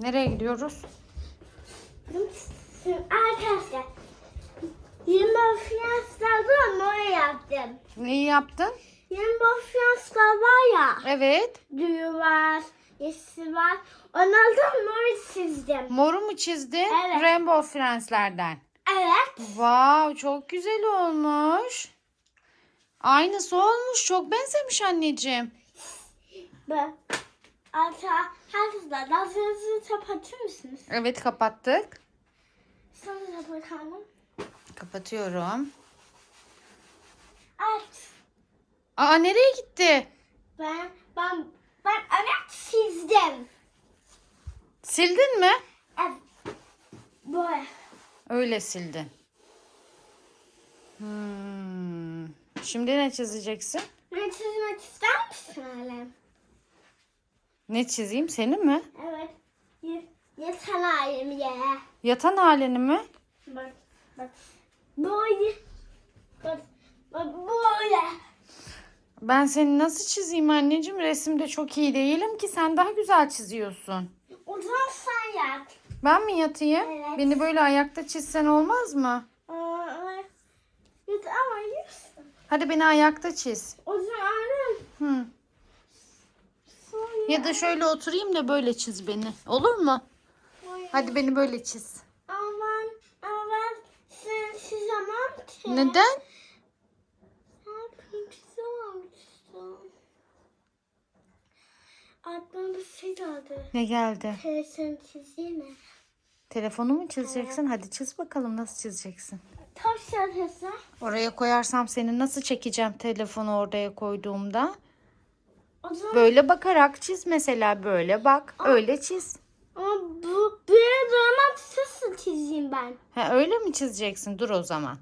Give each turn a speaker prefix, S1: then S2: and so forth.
S1: Nereye gidiyoruz?
S2: Arkadaşlar. Yirmi Fransızlardan oraya yaptım.
S1: Neyi yaptın?
S2: Yirmi Fransızlar var ya.
S1: Evet.
S2: Düğü var, yeşil var. Onlardan mor çizdim.
S1: Moru mu çizdin?
S2: Evet.
S1: Rainbow Friends'lerden.
S2: Evet.
S1: Wow, çok güzel olmuş. Aynısı olmuş. Çok benzemiş anneciğim.
S2: Bu. Arka herkesler lazerinizi kapatır mısınız?
S1: Evet kapattık.
S2: Sonra da bakalım.
S1: Kapatıyorum.
S2: Evet.
S1: Aa nereye gitti?
S2: Ben, ben, ben evet çizdim.
S1: Sildin mi?
S2: Evet. Böyle.
S1: Öyle sildin. Hmm. Şimdi ne çizeceksin?
S2: Ne
S1: çizeyim? Seni mi?
S2: Evet. Y- Yeter Alem ye.
S1: Yatan halini mi?
S2: Bak, bak. Böyle. Bak, bak böyle.
S1: Ben seni nasıl çizeyim anneciğim? Resimde çok iyi değilim ki. Sen daha güzel çiziyorsun.
S2: O zaman sen yap.
S1: Ben mi yatayım?
S2: Evet.
S1: Beni böyle ayakta çizsen olmaz mı?
S2: Git ama yüz.
S1: Hadi beni ayakta çiz.
S2: O zaman.
S1: Hı. Ya da şöyle oturayım da böyle çiz beni. Olur mu? Hadi beni böyle çiz.
S2: Aman, aman. Sen çizemem ki.
S1: Neden?
S2: Aklıma bir şey geldi.
S1: Ne geldi?
S2: Telefon çizeyim mi?
S1: Telefonu mu çizeceksin? Hadi çiz bakalım nasıl çizeceksin.
S2: Taş şarkısı.
S1: Oraya koyarsam seni nasıl çekeceğim telefonu oraya koyduğumda?
S2: Zaman
S1: Böyle bakarak çiz mesela böyle bak. Öyle çiz.
S2: ama bu bir zaman nasıl çizeyim ben?
S1: Ha, öyle mi çizeceksin? Dur o zaman.